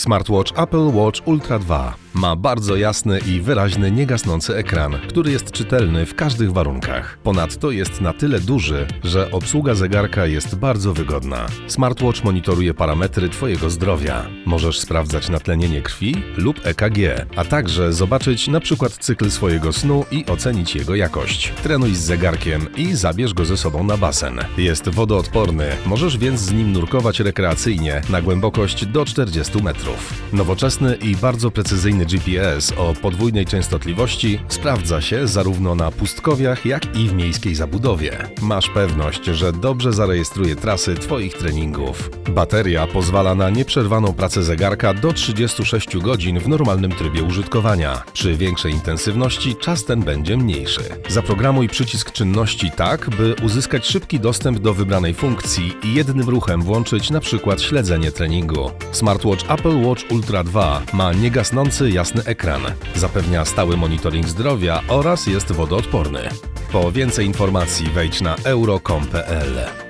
Smartwatch Apple Watch Ultra 2 ma bardzo jasny i wyraźny niegasnący ekran, który jest czytelny w każdych warunkach. Ponadto jest na tyle duży, że obsługa zegarka jest bardzo wygodna. Smartwatch monitoruje parametry Twojego zdrowia. Możesz sprawdzać natlenienie krwi lub EKG, a także zobaczyć na przykład cykl swojego snu i ocenić jego jakość. Trenuj z zegarkiem i zabierz go ze sobą na basen. Jest wodoodporny, możesz więc z nim nurkować rekreacyjnie na głębokość do 40 metrów. Nowoczesny i bardzo precyzyjny GPS o podwójnej częstotliwości sprawdza się zarówno na pustkowiach, jak i w miejskiej zabudowie. Masz pewność, że dobrze zarejestruje trasy Twoich treningów. Bateria pozwala na nieprzerwaną pracę zegarka do 36 godzin w normalnym trybie użytkowania. Przy większej intensywności czas ten będzie mniejszy. Zaprogramuj przycisk czynności tak, by uzyskać szybki dostęp do wybranej funkcji i jednym ruchem włączyć przykład śledzenie treningu. Smartwatch Apple Watch Ultra 2 ma niegasnący jasny ekran, zapewnia stały monitoring zdrowia oraz jest wodoodporny. Po więcej informacji wejdź na euro.com.pl.